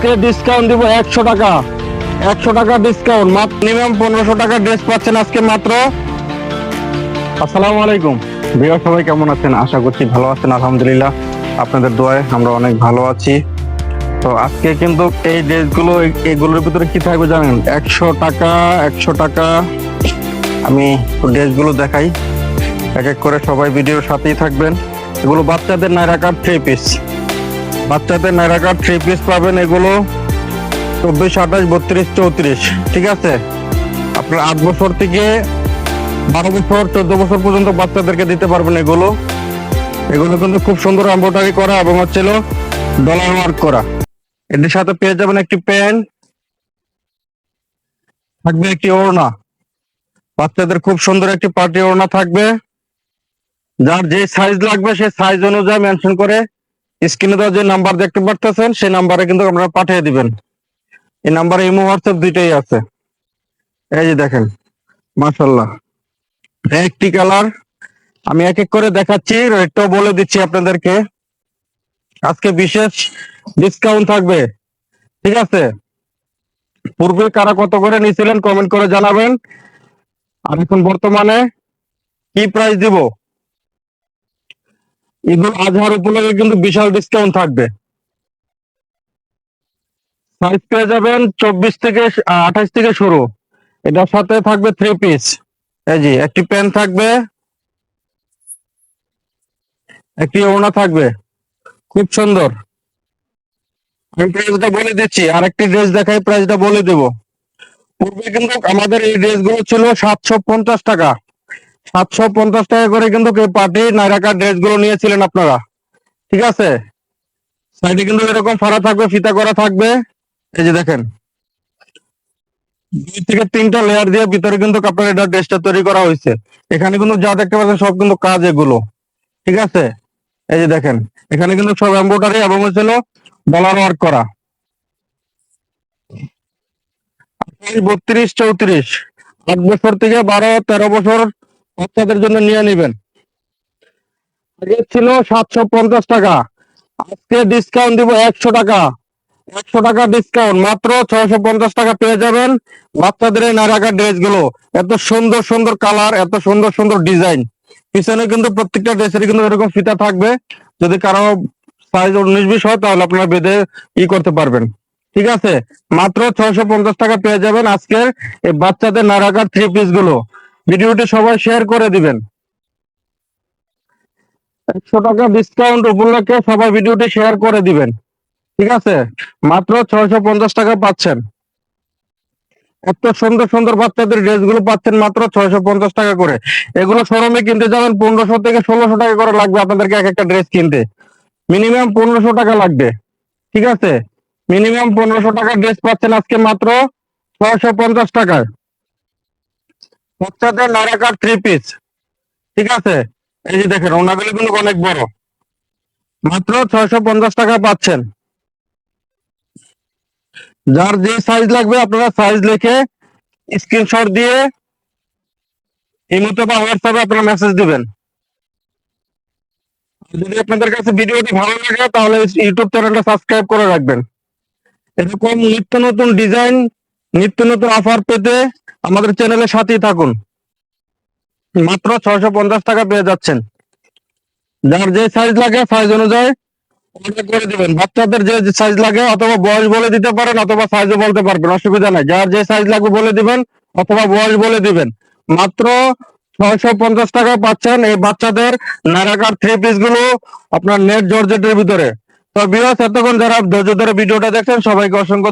আজকে ডিসকাউন্ট দিব একশো টাকা। একশো টাকা ডিসকাউন্ট মাত্র মিনিমাম পনেরোশো টাকা ড্রেস পাচ্ছেন আজকে মাত্র। আসসালামু আলাইকুম। বিয়া সবাই কেমন আছেন? আশা করছি ভালো আছেন, আলহামদুলিল্লাহ। আপনাদের দোয়ায় আমরা অনেক ভালো আছি। তো আজকে কিন্তু এই ড্রেসগুলো, এগুলোর ভিতরে কি থাকবে জানেন? একশো টাকা একশো টাকা। আমি ড্রেসগুলো দেখাই। এক এক করে সবাই ভিডিওর সাথেই থাকবেন। এগুলো বাচ্চাদের নাইরাকার থ্রি পিস বাচ্চাদের নাইরাকার থ্রি পিস পাবেন এগুলো চব্বিশ, আঠাশ, বত্রিশ, চৌত্রিশ, ঠিক আছে? আপনার আট বছর থেকে বারো বছর, চোদ্দ বছর পর্যন্ত বাচ্চাদেরকে দিতে পারবেন এগুলো। এগুলো কিন্তু খুব সুন্দর এম্ব্রয়ডারি করা এবং হচ্ছিল ডলার ওয়ার্ক করা। এটির সাথে পেয়ে যাবেন একটি প্যান্ট, থাকবে একটি ওড়না। বাচ্চাদের খুব সুন্দর একটি পার্টি ওড়না থাকবে। যার যে সাইজ লাগবে সেই সাইজ অনুযায়ী মেনশন করে স্ক্রিনে দেওয়া যে নাম্বার দেখতে পারতেছেন, সেই নাম্বারে কিন্তু আপনারা পাঠিয়ে দিবেন। এই নাম্বারে ইমো, হোয়াটসঅ্যাপ দুইটাই আছে। এই যে দেখেন মাশাল্লাহ একটি কালার, আমি এক এক করে দেখাচ্ছি, রেটটাও বলে দিচ্ছি আপনাদেরকে। আজকে বিশেষ ডিসকাউন্ট থাকবে, ঠিক আছে? পূর্বে কারা কত করে নিয়েছিলেন কমেন্ট করে জানাবেন। আর এখন বর্তমানে কি প্রাইস দিব? ঈদুল আজহার উপলক্ষে কিন্তু বিশাল ডিসকাউন্ট থাকবে। সাইজ পেয়ে যাবেন চব্বিশ থেকে আঠাশ থেকে শুরু। এটার সাথে থাকবে থ্রি পিস এই জি একটি প্যান থাকবে। একটি ওড়না থাকবে। খুব সুন্দর। আমি প্রাইসটা বলে দিচ্ছি। আর একটি ড্রেস দেখাই প্রাইসটা বলে দেব। পূর্বে কিন্তু আমাদের এই ড্রেসগুলো ছিল সাতশো পঞ্চাশ টাকা। সাতশো পঞ্চাশ টাকা করে কিন্তু পার্টি নাইরাকার ড্রেসগুলো নিয়েছিলেন আপনারা? ঠিক আছে? সাইডে কিন্তু এরকম ফাড়া থাকবে, ফিতা করা থাকবে। এই যে দেখেন। দুই থেকে তিনটা লেয়ার দিয়ে ভিতরে কিন্তু আপনার এটা ড্রেসটা তৈরি করা হয়েছে। এখানে কিন্তু যা দেখতে পাচ্ছেন সব কিন্তু কাজ এগুলো। ঠিক আছে? এই যে দেখেন। এখানে কিন্তু সব এম্ব্রয়ডারি এবং হচ্ছিল ডলার ওয়ার্ক করা। বত্রিশ, চৌত্রিশ। আট বছর থেকে বারো, তেরো বছর বাচ্চাদের জন্য নিয়ে নেবেন। আগে ছিল সাতশো পঞ্চাশ টাকা। আজকে ডিসকাউন্ট দিব একশো টাকা। একশো টাকা ডিসকাউন্ট মাত্র ছয়শো পঞ্চাশ টাকা পেয়ে যাবেন বাচ্চাদের এই নারাকার ড্রেসগুলো এত সুন্দর সুন্দর কালার এত সুন্দর সুন্দর ডিজাইন পিছনে কিন্তু প্রত্যেকটা ড্রেসের কিন্তু এরকম ফিতা থাকবে। যদি কারও সাইজ উনিশ, বিশ হয়, তাহলে আপনারা বেঁধে ই করতে পারবেন। ঠিক আছে? মাত্র ছয়শো পঞ্চাশ টাকা পেয়ে যাবেন আজকের এই বাচ্চাদের নারাকার থ্রি পিসগুলো। ভিডিওটি সবাই শেয়ার করে দিবেন। একশো টাকা ডিসকাউন্ট উপলক্ষে সবাই ভিডিওটি শেয়ার করে দিবেন। ঠিক আছে? মাত্র ছয়শো পঞ্চাশ টাকা পাচ্ছেন। এত সুন্দর সুন্দর বাচ্চাদের ড্রেসগুলো পাচ্ছেন মাত্র ছয়শো পঞ্চাশ টাকা করে। এগুলো শোরুমে কিনতে যাবেন পনেরোশো থেকে ষোলোশো টাকা করে লাগবে আপনাদেরকে এক একটা ড্রেস কিনতে। মিনিমাম পনেরোশো টাকা লাগবে। ঠিক আছে? মিনিমাম পনেরোশো টাকা ড্রেস পাচ্ছেন আজকে মাত্র ছয়শো পঞ্চাশ টাকায়। বাচ্চাদের নারাকার থ্রি পিস ঠিক আছে? এই যে দেখেন ওনাগুলো কিন্তু অনেক বড়। মাত্র ছয়শো পঞ্চাশ টাকা পাচ্ছেন। যার যে সাইজ লাগবে, আপনারা সাইজ লিখে স্ক্রিনশট দিয়ে এই মতো বা হোয়াটসঅ্যাপে আপনারা মেসেজ দিবেন। যদি আপনাদের কাছে ভিডিওটি ভালো লাগে, তাহলে ইউটিউব চ্যানেলটা সাবস্ক্রাইব করে রাখবেন। এরকম নিত্য নতুন ডিজাইন নিত্য নতুন অফার পেতে আমাদের চ্যানেলের সাথেই থাকুন। মাত্র ছয়শো পঞ্চাশ টাকা পেয়ে যাচ্ছেন। যার যে সাইজ লাগে সাইজ অনুযায়ী অর্ডার করে দিবেন। বাচ্চাদের যে সাইজ লাগে অথবা বয়স বলে দিতে পারেন অথবা সাইজও বলতে পারবেন, অসুবিধা নাই। যার যে সাইজ লাগবে বলে দিবেন অথবা বয়স বলে দিবেন। মাত্র ছয়শো পঞ্চাশ টাকা পাচ্ছেন এই বাচ্চাদের নারাকার থ্রি পিসগুলো আপনার নেট জর্জেটের ভিতরে। তো বিরাজ এতক্ষণ যারা ধৈর্য ধরে ভিডিওটা দেখছেন, সবাইকে অসংখ্য